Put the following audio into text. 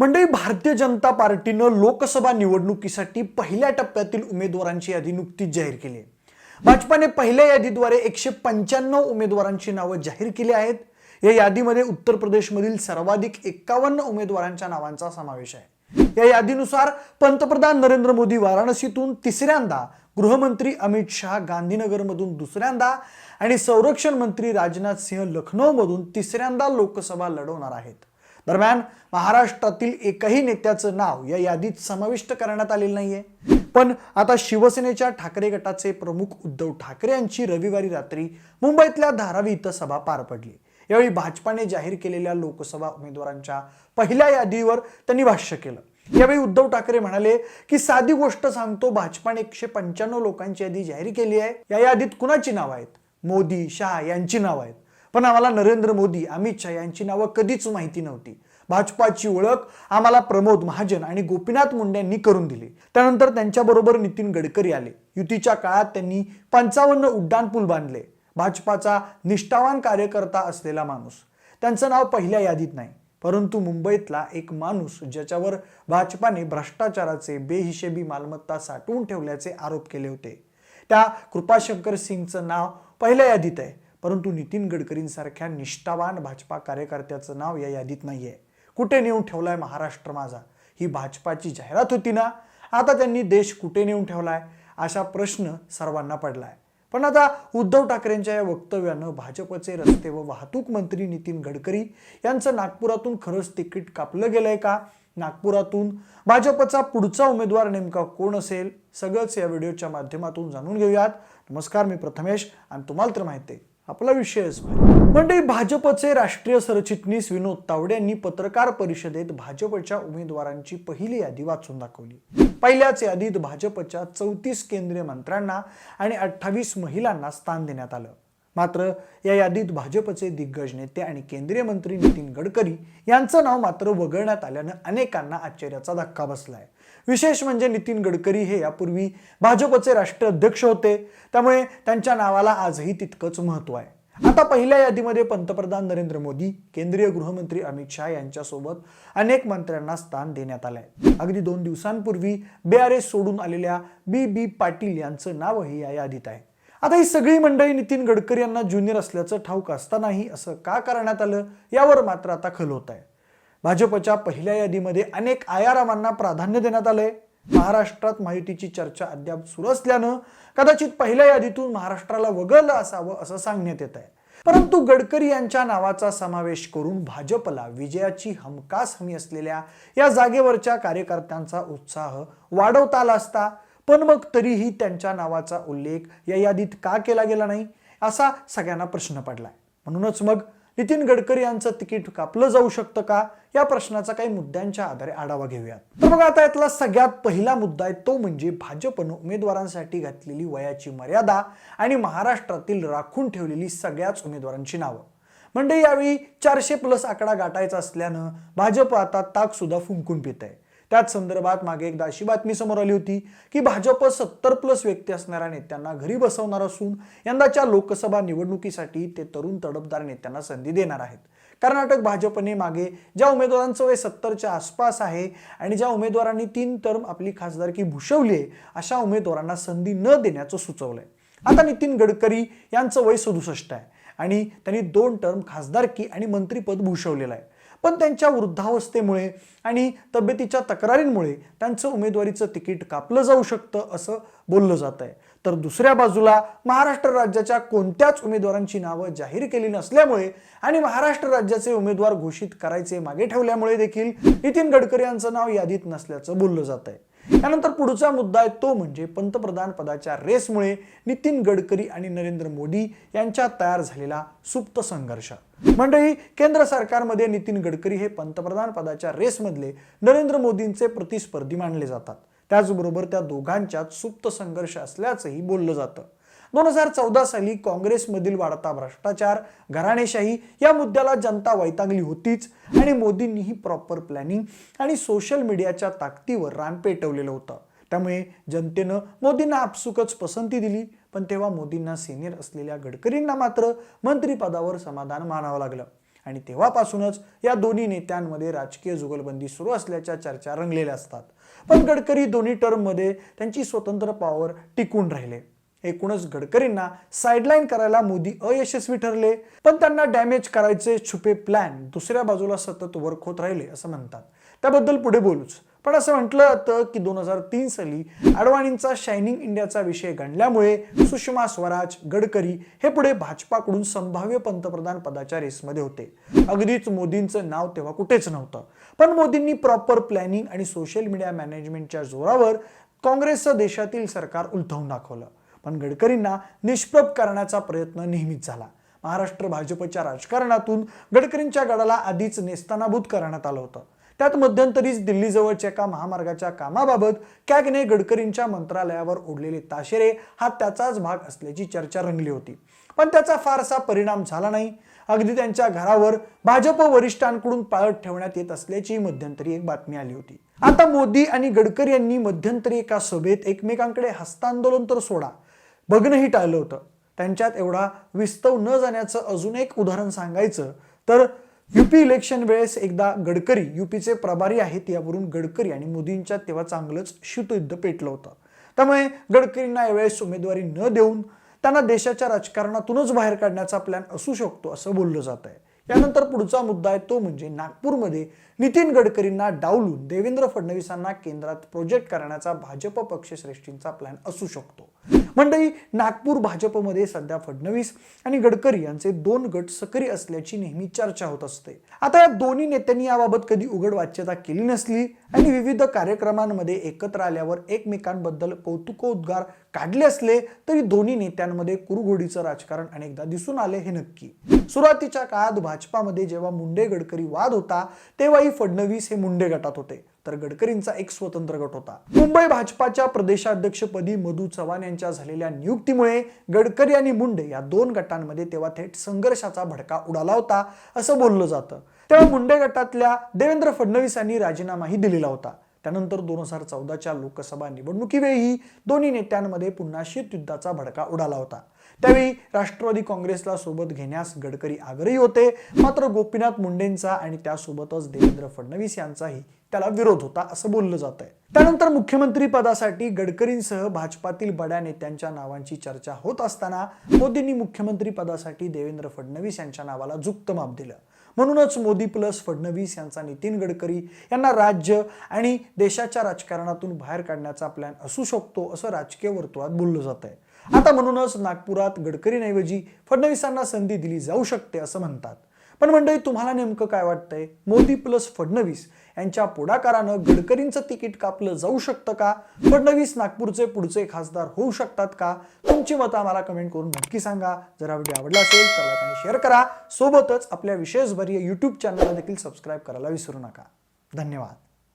मंडळी भारतीय जनता पार्टीनं लोकसभा निवडणुकीसाठी पहिल्या टप्प्यातील उमेदवारांची यादी नुकतीच जाहीर केली आहे. भाजपाने पहिल्या यादीद्वारे एकशे पंच्याण्णव उमेदवारांची नावं जाहीर केली आहेत. या यादीमध्ये उत्तर प्रदेशमधील सर्वाधिक एक्कावन्न उमेदवारांच्या नावांचा समावेश आहे. या यादीनुसार पंतप्रधान नरेंद्र मोदी वाराणसीतून तिसऱ्यांदा गृहमंत्री अमित शहा गांधीनगरमधून दुसऱ्यांदा आणि संरक्षण मंत्री राजनाथ सिंह लखनौमधून तिसऱ्यांदा लोकसभा लढवणार आहेत. दरम्यान महाराष्ट्रातील एकही नेत्याचं नाव या यादीत समाविष्ट करण्यात आलेलं नाहीये. पण आता शिवसेनेच्या ठाकरे गटाचे प्रमुख उद्धव ठाकरे यांची रविवारी रात्री मुंबईतल्या धारावी इथं सभा पार पडली. यावेळी भाजपाने जाहीर केलेल्या लोकसभा उमेदवारांच्या पहिल्या यादीवर त्यांनी भाष्य केलं. यावेळी उद्धव ठाकरे म्हणाले की साधी गोष्ट सांगतो भाजपाने एकशे पंच्याण्णव लोकांची यादी जाहीर केली आहे. या यादीत कुणाची नावं आहेत? मोदी शहा यांची नावं आहेत. पण आम्हाला नरेंद्र मोदी अमित शहा यांची नावं कधीच माहिती नव्हती. भाजपाची ओळख आम्हाला प्रमोद महाजन आणि गोपीनाथ मुंडे यांनी करून दिली. त्यानंतर त्यांच्याबरोबर नितीन गडकरी आले. युतीच्या काळात त्यांनी पंचावन्न उड्डाणपूल बांधले. भाजपाचा निष्ठावान कार्यकर्ता असलेला माणूस. त्यांचं नाव पहिल्या यादीत नाही परंतु मुंबईतला एक माणूस ज्याच्यावर भाजपाने भ्रष्टाचाराचे बेहिशेबी मालमत्ता साठवून ठेवल्याचे आरोप केले होते. त्या कृपाशंकर सिंगचं नाव पहिल्या यादीत आहे. परंतु नितीन गडकरींसारख्या निष्ठावान भाजपा कार्यकर्त्याचं नाव या यादीत नाही आहे कुठे नेऊन ठेवलाय महाराष्ट्र माझा? ही भाजपाची जाहिरात होती ना? आता त्यांनी देश कुठे नेऊन ठेवलाय? असा प्रश्न सर्वांना पडलाय. पण आता उद्धव ठाकरेंच्या या वक्तव्यानं भाजपचे रस्ते व वाहतूक मंत्री नितीन गडकरी यांचं नागपुरातून खरंच तिकीट कापलं गेलंय का? नागपुरातून. भाजपचा पुढचा उमेदवार नेमका कोण असेल? सगळंच या व्हिडिओच्या माध्यमातून जाणून घेऊयात. नमस्कार मी प्रथमेश आणि तुम्हाला तर माहिती आहे. आपला विषयच म्हणजे भाजपचे राष्ट्रीय सरचिटणीस विनोद तावडे यांनी पत्रकार परिषदेत भाजपच्या उमेदवारांची पहिली यादी वाचून दाखवली. पहिल्याच यादीत भाजपच्या चौतीस केंद्रीय मंत्र्यांना आणि अठ्ठावीस महिलांना स्थान देण्यात आलं. मात्र या यादीत भाजपचे दिग्गज नेते आणि केंद्रीय मंत्री नितीन गडकरी यांचं नाव मात्र वगळण्यात आल्यानं अनेकांना आश्चर्याचा धक्का बसलाय. विशेष म्हणजे नितीन गडकरी हे यापूर्वी भाजपचे राष्ट्रीय अध्यक्ष होते. त्यामुळे त्यांच्या नावाला आजही तितकंच महत्त्व आहे. आता पहिल्या यादीमध्ये पंतप्रधान नरेंद्र मोदी केंद्रीय गृहमंत्री अमित शहा यांच्यासोबत अनेक मंत्र्यांना स्थान देण्यात आलंय. अगदी दोन दिवसांपूर्वी बेआरएस सोडून आलेल्या बी. बी. पाटील यांचं नावही या यादीत आहे. आता ही सगळी मंडळी नितीन गडकरी यांना ज्युनियर असल्याचं ठाऊक असतानाही असं का करण्यात आलं यावर मात्र आता खल होत आहे. भाजपच्या पहिल्या यादीमध्ये अनेक आयारामांना प्राधान्य देण्यात आलंय. महाराष्ट्रात माहितीची चर्चा अद्याप सुरू असल्यानं कदाचित पहिल्या यादीतून महाराष्ट्राला वगळलं असावं असं सांगण्यात येत आहे परंतु गडकरी यांच्या नावाचा समावेश करून भाजपला विजयाची हमखास हमी असलेल्या या जागेवरच्या कार्यकर्त्यांचा उत्साह वाढवता आला असता पण मग तरीही त्यांच्या नावाचा उल्लेख या यादीत का केला गेला नाही असा सगळ्यांना प्रश्न पडलाय. म्हणूनच मग नितीन गडकरी यांचं तिकीट कापलं जाऊ शकतं का? या प्रश्नाचा काही मुद्द्यांच्या आधारे आढावा घेऊयात. तर मग आता यातला सगळ्यात पहिला मुद्दा आहे तो म्हणजे भाजपनं उमेदवारांसाठी घातलेली वयाची मर्यादा आणि महाराष्ट्रातील राखून ठेवलेली सगळ्याच उमेदवारांची नावं. म्हणजे यावेळी चारशे प्लस आकडा गाठायचा असल्यानं भाजप आता ताक सुद्धा फुंकून पित आहे त्याच संदर्भात मागे एकदा अशी बातमी समोर आली होती की भाजप सत्तर प्लस व्यक्ती असणाऱ्या नेत्यांना घरी बसवणार असून यंदाच्या लोकसभा निवडणुकीसाठी ते तरुण तडफदार नेत्यांना संधी देणार आहेत. कर्नाटक भाजपने मागे ज्या उमेदवारांचं वय सत्तरच्या आसपास आहे आणि ज्या उमेदवारांनी तीन टर्म आपली खासदारकी भूषवली आहे अशा उमेदवारांना संधी न देण्याचं सुचवलंय. आता नितीन गडकरी यांचं वय सदुसष्ट आहे आणि त्यांनी दोन टर्म खासदारकी आणि मंत्रीपद भूषवलेलं आहे. पण त्यांच्या वृद्धावस्थेमुळे आणि तब्येतीच्या तक्रारींमुळे त्यांचं उमेदवारीचं तिकीट कापलं जाऊ शकतं असं बोललं जात आहे तर दुसऱ्या बाजूला महाराष्ट्र राज्याच्या कोणत्याच उमेदवारांची नावं जाहीर केली नसल्यामुळे आणि महाराष्ट्र राज्याचे उमेदवार घोषित करायचे मागे ठेवल्यामुळे देखील नितीन गडकरी यांचं नाव यादीत नसल्याचं बोललं जात आहे त्यानंतर पुढचा मुद्दा आहे तो म्हणजे पंतप्रधान पदाच्या रेसमुळे नितीन गडकरी आणि नरेंद्र मोदी यांच्यात तयार झालेला सुप्त संघर्ष. मंडळी केंद्र सरकारमध्ये नितीन गडकरी हे पंतप्रधान पदाच्या रेसमधले नरेंद्र मोदींचे प्रतिस्पर्धी मानले जातात. त्याचबरोबर त्या दोघांच्यात सुप्त संघर्ष असल्याचंही बोललं जातं. दोन हजार चौदा साली काँग्रेसमधील वाढता भ्रष्टाचार घराणेशाही या मुद्द्याला जनता वैतागली होतीच आणि मोदींनीही प्रॉपर प्लॅनिंग आणि सोशल मीडियाच्या ताकदीवर रान पेटवलेलं होतं. त्यामुळे जनतेनं मोदींना आपसुकच पसंती दिली पण तेव्हा मोदींना सिनियर असलेल्या गडकरींना मात्र मंत्रिपदावर समाधान मानावं लागलं. आणि तेव्हापासूनच या दोन्ही नेत्यांमध्ये राजकीय जुगलबंदी सुरू असल्याच्या चर्चा रंगलेल्या असतात. पण गडकरी दोन्ही टर्ममध्ये त्यांची स्वतंत्र पॉवर टिकून राहिले. एकूणच गडकरींना साईडलाईन करायला मोदी अयशस्वी ठरले. पण त्यांना डॅमेज करायचे छुपे प्लॅन दुसऱ्या बाजूला सतत वर्क होत राहिले असं म्हणतात. त्याबद्दल पुढे बोलूच. पण असं म्हटलं होतं की दोन हजार तीन साली अडवाणींचा शायनिंग इंडियाचा विषय गणल्यामुळे सुषमा स्वराज गडकरी हे पुढे भाजपाकडून संभाव्य पंतप्रधान पदाच्या रेसमध्ये होते. अगदीच मोदींचं नाव तेव्हा कुठेच नव्हतं. पण मोदींनी प्रॉपर प्लॅनिंग आणि सोशल मीडिया मॅनेजमेंटच्या जोरावर काँग्रेसचं देशातील सरकार उलथवून दाखवलं. पण गडकरींना निष्प्रभ करण्याचा प्रयत्न नेहमीच झाला. महाराष्ट्र भाजपच्या राजकारणातून गडकरींच्या गडाला आधीच नेस्तानाभूत करण्यात आलं होतं. त्यात मध्यंतरीच दिल्लीजवळच्या एका महामार्गाच्या कामाबाबत कॅगने गडकरींच्या मंत्रालयावर ओढलेले ताशेरे हा त्याचाच भाग असल्याची चर्चा रंगली होती. पण त्याचा फारसा परिणाम झाला नाही. अगदी त्यांच्या घरावर भाजप वरिष्ठांकडून पाळत ठेवण्यात येत असल्याची मध्यंतरी एक बातमी आली होती. आता मोदी आणि गडकरी यांनी मध्यंतरी एका सभेत एकमेकांकडे हस्तांदोलन तर सोडा बघणंही टाळलं होतं. त्यांच्यात एवढा विस्तव न जाण्याचं अजून एक उदाहरण सांगायचं तर युपी इलेक्शन वेळेस एकदा गडकरी युपीचे प्रभारी आहेत यावरून गडकरी आणि मोदींच्या तेव्हा चांगलंच शीतयुद्ध पेटलं होतं. त्यामुळे गडकरींना यावेळेस उमेदवारी न देऊन त्यांना देशाच्या राजकारणातूनच बाहेर काढण्याचा प्लॅन असू शकतो असं बोललं जात आहे यानंतर पुढचा मुद्दा आहे तो म्हणजे नागपूरमध्ये नितीन गडकरींना डावलून देवेंद्र फडणवीसांना केंद्रात प्रोजेक्ट करण्याचा भाजप पक्षश्रेष्ठींचा प्लॅन असू शकतो. मंडळी नागपूर भाजपमध्ये सध्या फडणवीस आणि गडकरी यांचे दोन गट सक्रिय असल्याची नेहमी चर्चा होत असते. आता या दोन्ही नेत्यांनी याबाबत कधी उघड वाच्यता केली नसली आणि विविध कार्यक्रमांमध्ये एकत्र आल्यावर एकमेकांबद्दल कौतुकोद्गार काढले असले तरी दोन्ही नेत्यांमध्ये कुरुघोडीचं राजकारण अनेकदा दिसून आले हे नक्की. सुरुवातीच्या काळात भाजपामध्ये जेव्हा मुंडे गडकरी वाद होता तेव्हाही फडणवीस हे मुंडे गटात होते. तर गडकरींचा एक स्वतंत्र गट होता. मुंबई भाजपाच्या प्रदेशाध्यक्षपदी मधू चव्हाण यांच्या झालेल्या नियुक्तीमुळे गडकरी आणि मुंडे या दोन गटांमध्ये तेव्हा थेट संघर्षाचा भडका उडाला होता असं बोललं जातं. तेव्हा मुंडे गटातल्या देवेंद्र फडणवीस यांनी राजीनामाही दिलेला होता. त्यानंतर दोन हजार चौदाच्या लोकसभा निवडणुकीवेळी दोन्ही नेत्यांमध्ये पुन्हा शीतयुद्धाचा भडका उडाला होता. त्यावेळी राष्ट्रवादी काँग्रेसला सोबत घेण्यास गडकरी आग्रही होते. मात्र गोपीनाथ मुंडेंचा आणि त्यासोबतच देवेंद्र फडणवीस यांचाही त्याला विरोध होता असं बोललं जात आहे त्यानंतर मुख्यमंत्री पदासाठी गडकरींसह भाजपातील बड्या नेत्यांच्या नावांची चर्चा होत असताना मोदींनी मुख्यमंत्री पदासाठी देवेंद्र फडणवीस यांच्या नावाला जुक्त माप दिलं. म्हणूनच मोदी प्लस फडणवीस यांचा नितीन गडकरी यांना राज्य आणि देशाच्या राजकारणातून बाहेर काढण्याचा प्लॅन असू शकतो असं राजकीय वर्तुळात बोललं जात आहे आता म्हणूनच नागपुरात गडकरींऐवजी फडणवीसांना संधी दिली जाऊ शकते असं म्हणतात. पण मंडळी तुम्हाला नेमकं काय वाटतंय? मोदी प्लस फडणवीस यांच्या पुढाकारानं गडकरींचं तिकीट कापलं जाऊ शकतं का? फडणवीस नागपूरचे पुढचे खासदार होऊ शकतात का? तुमची मतं आम्हाला कमेंट करून नक्की सांगा. जर हा व्हिडिओ आवडला असेल तर लाईक आणि शेअर करा. सोबतच आपल्या विशेषभरीय यूट्यूब चॅनलला देखील सबस्क्राईब करायला विसरू नका. धन्यवाद.